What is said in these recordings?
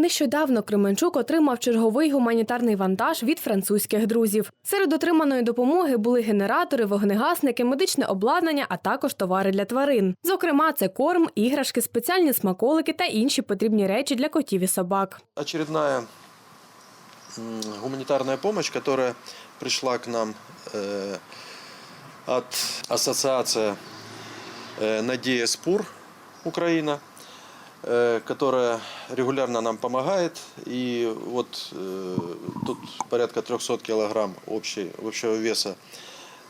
Нещодавно Кременчук отримав черговий гуманітарний вантаж від французьких друзів. Серед отриманої допомоги були генератори, вогнегасники, медичне обладнання, а також товари для тварин. Зокрема, це корм, іграшки, спеціальні смаколики та інші потрібні речі для котів і собак. очередная м, гуманитарная помощь, которая пришла к нам э, от ассоциации э, «Надея Спур Украина», э, которая регулярно нам помогает. И вот э, тут порядка 300 килограмм общей, общего веса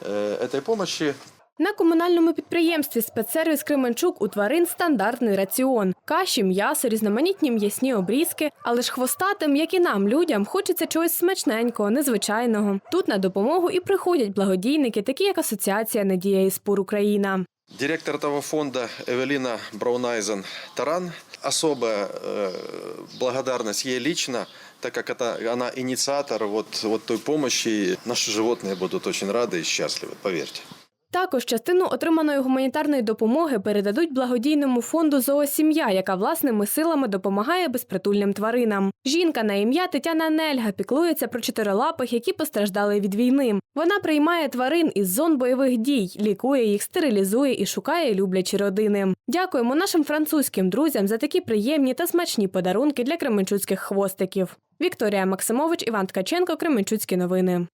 э, этой помощи На комунальному підприємстві спецсервіс Кременчук у тварин стандартний раціон: каші, м'ясо, різноманітні м'ясні обрізки. Але ж хвостатим, як і нам, людям, хочеться чогось смачненького, незвичайного. Тут на допомогу і приходять благодійники, такі як Асоціація Надія і Спур Україна. Директор этого фонда Эвелина Браунайзен Таран. Особая э, благодарность ей лично, так как это, она инициатор вот, вот той помощи. Наши животные будут очень рады и счастливы, поверьте. Також частину отриманої гуманітарної допомоги передадуть благодійному фонду Зоосім'я, яка власними силами допомагає безпритульним тваринам. Жінка на ім'я Тетяна Нельга піклується про чотирилапих, які постраждали від війни. Вона приймає тварин із зон бойових дій, лікує їх, стерилізує і шукає люблячі родини. Дякуємо нашим французьким друзям за такі приємні та смачні подарунки для кременчуцьких хвостиків. Вікторія Максимович, Іван Ткаченко, Кременчуцькі новини.